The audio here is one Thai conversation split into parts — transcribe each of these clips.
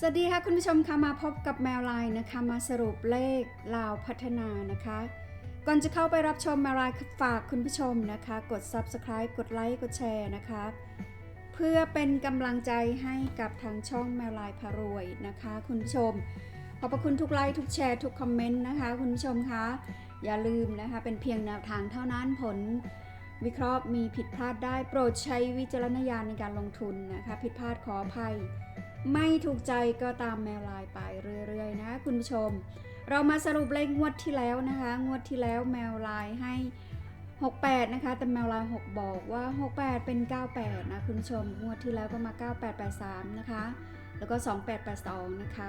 สวัสดีค่ะคุณผู้ชมคะมาพบกับแมวไลน์นะคะ มาสรุปเลขลาวพัฒนานะคะ ก่อนจะเข้าไปรับชมแมวไลน์ฝากคุณผู้ชมนะคะ กด subscribe กดไลค์กดแชร์นะคะ เพื่อเป็นกำลังใจให้กับทางช่องแมวไลน์พารวยนะคะ คุณผู้ชม ขอบพระคุณทุกไลค์ทุกแชร์ทุกคอมเมนต์นะคะ คุณผู้ชมคะอย่าลืมนะคะเป็นเพียงแนวทางเท่านั้นผลวิเคราะห์มีผิดพลาดได้โปรดใช้วิจารณญาณในการลงทุนนะคะ ผิดพลาดขออภัย ไม่ถูกใจก็ตามแมวลน์ไปเรื่อยๆนะคุณผู้ชม เรามาสรุปเลขงวดที่แล้วนะคะ งวดที่แล้วแมวลน์ให้ 68 นะคะ แต่แมวลน์6บอกว่า 68 เป็น 98 นะคุณผู้ชม งวดที่แล้วก็มา 9883 นะคะ แล้วก็ 2882 นะคะ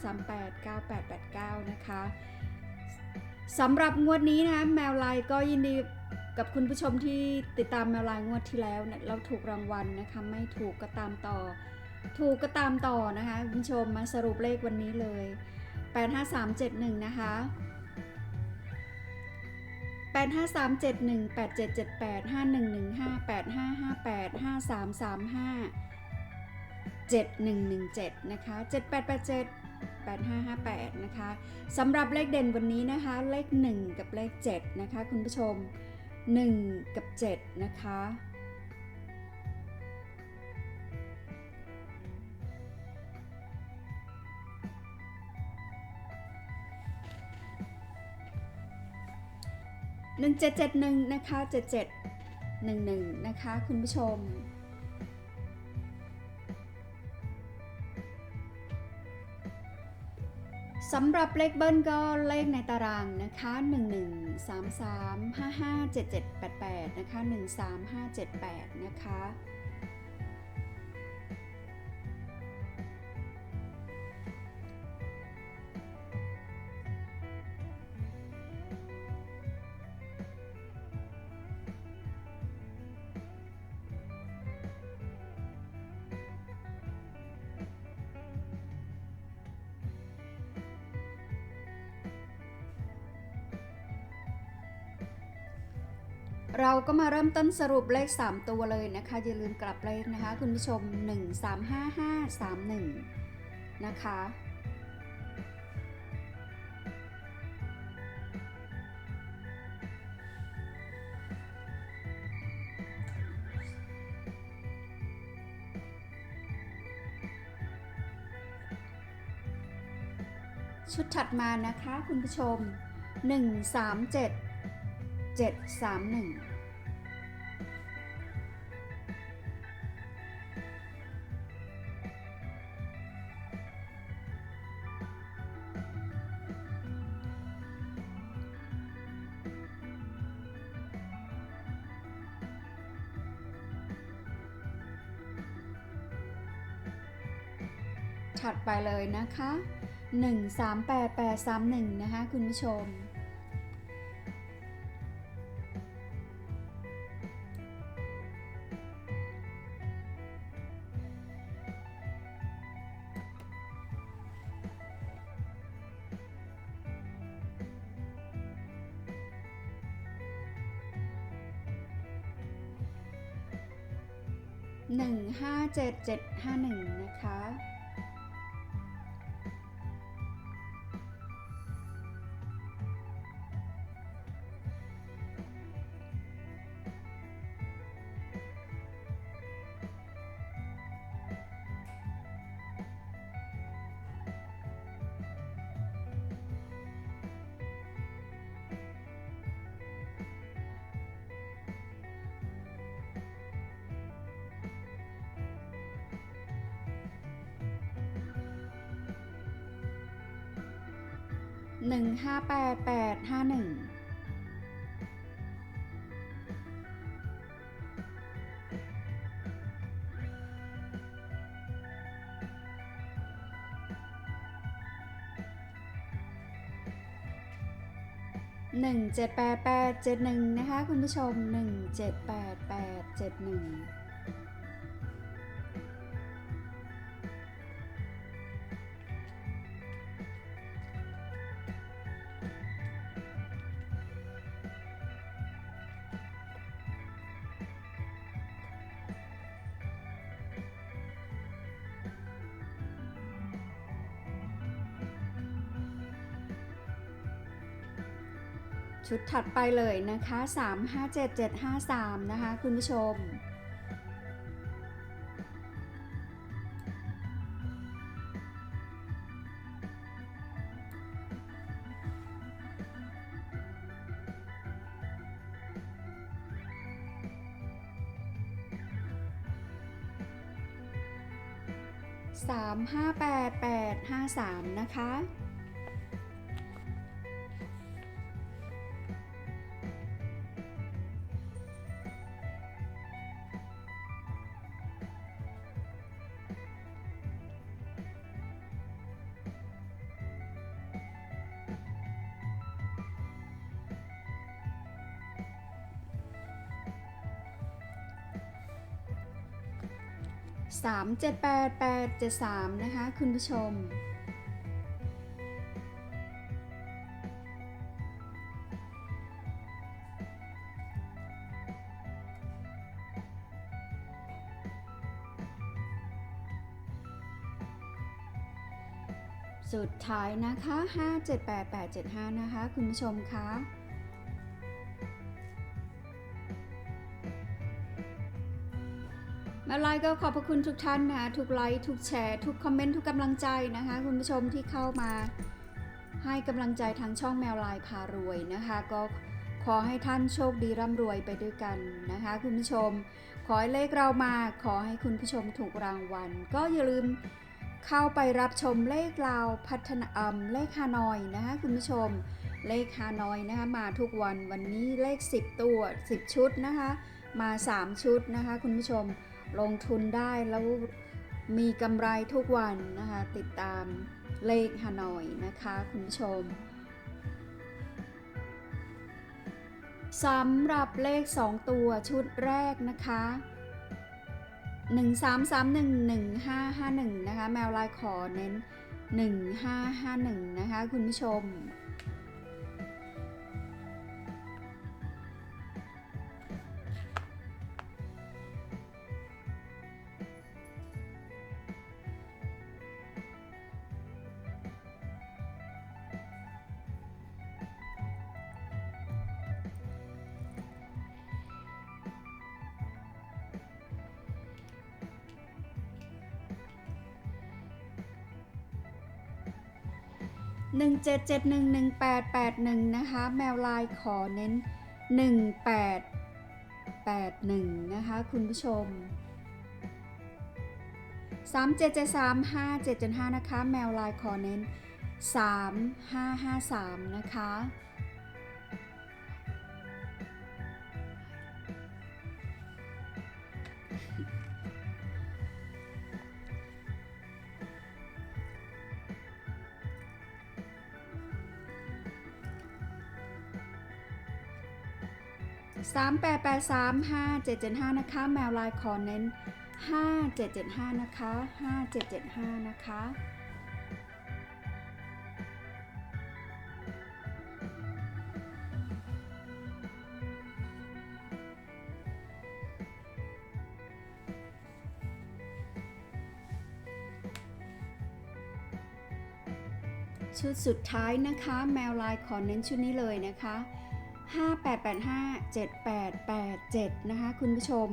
8338 9889 นะคะสำหรับงวดนี้นะแมวลน์ก็ยินดีกับคุณผู้ชมที่ติดตามแมวลน์งวดที่แล้วเนี่ยเราถูกรางวัลนะคะ ไม่ถูกก็ตามต่อ ถูกก็ตามต่อนะคะคุณผู้ชมมาสรุปเลขวันนี้เลย 85371 นะคะ 85371 8778 5115 8558 5335 7117 นะคะ 7887 8558 นะคะสำหรับเลขเด่นวันนี้นะคะ เลข 1 กับเลข 7 นะคะ คุณผู้ชม 1 กับ 7 นะคะ 1771 นะคะ 7711 นะคะ คุณผู้ชม สำหรับเลขเบิ้ลก็เลขในตารางนะคะ 11 33 55 77 88 นะคะ 13578 นะคะ เราก็มาเริ่มต้นสรุปเลข 3 ตัวเลยนะคะ อย่าลืมกลับเลขนะคะ คุณผู้ชม 135531 นะคะ ชุดถัดมานะคะคุณผู้ชม 137 731 ถัดไปเลยนะคะ 138831 นะคะ คุณผู้ชมหนึ่งห้าเจ็ดเจ็ดห้าหนึ่งนะคะ หนึ่งห้าแปดแปดห้าหนึ่งหนึ่งเจ็ดแปดแปดเจ็ดหนึ่งนะคะคุณผู้ชมหนึ่งเจ็ดแปดแปดเจ็ดหนึ่ง ชุดถัดไปเลยนะคะ 357753 นะคะ คุณผู้ชม 358853 นะคะ 378873 นะคะ คุณผู้ชม สุดท้ายนะคะ 578875 นะคะ คุณผู้ชมคะ มาไลค์ก็ขอบพระคุณทุกท่านนะคะทุกไลค์ทุกแชร์ ทุกคอมเมนต์ทุกกำลังใจนะคะคุณผู้ชมที่เข้ามาให้กำลังใจทางช่องแมวลายพารวยนะคะ ก็ขอให้ท่านโชคดีร่ำรวยไปด้วยกันนะคะ คุณผู้ชม ขอให้เลขเรามาขอให้คุณผู้ชมถูกรางวัล ก็อย่าลืมเข้าไปรับชมเลขลาวพัฒนาอัมเลขฮานอยนะคะคุณผู้ชมเลขฮานอยนะคะมาทุกวันวันนี้เลข 10 ตัว 10 ชุดนะคะ มา 3 ชุดนะคะ คุณผู้ชม ลงทุนได้แล้วมีกำไรทุกวันนะคะ ติดตามเลขฮานอยนะคะคุณผู้ชมสำหรับเลข 2 ตัวชุดแรกนะคะ 13311551 นะคะ แมวลายขอเน้น 1551 นะคะ คุณผู้ชม 17711881 นะคะ แมวลายขอเน้น 1881 นะคะ คุณผู้ชม 37735775 นะคะ แมวลายขอเน้น 3553 นะคะ 38835775 นะคะ แมวลายขอเน้น 5775 นะคะ 5775 นะคะชุดสุดท้ายนะคะ แมวลายขอเน้นชุดนี้เลยนะคะ 5885 7887 นะคะคุณผู้ชม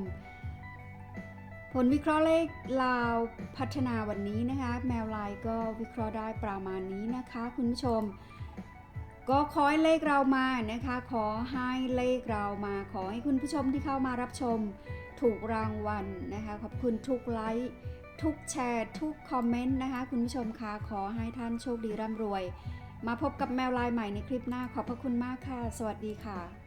ผลวิเคราะห์เลขลาวพัฒนาวันนี้นะคะ แมวลายก็วิเคราะห์ได้ประมาณนี้นะคะคุณผู้ชม ก็ขอให้เลขเรามานะคะ ขอให้เลขเรามา ขอให้คุณผู้ชมที่เข้ามารับชมถูกรางวัลนะคะ ขอบคุณทุกไลค์ทุกแชร์ ทุกคอมเมนต์นะคะ คุณผู้ชมคะขอให้ท่านโชคดีร่ำรวย มาพบกับแมวลายใหม่ในคลิปหน้าขอบพระคุณมากค่ะ สวัสดีค่ะ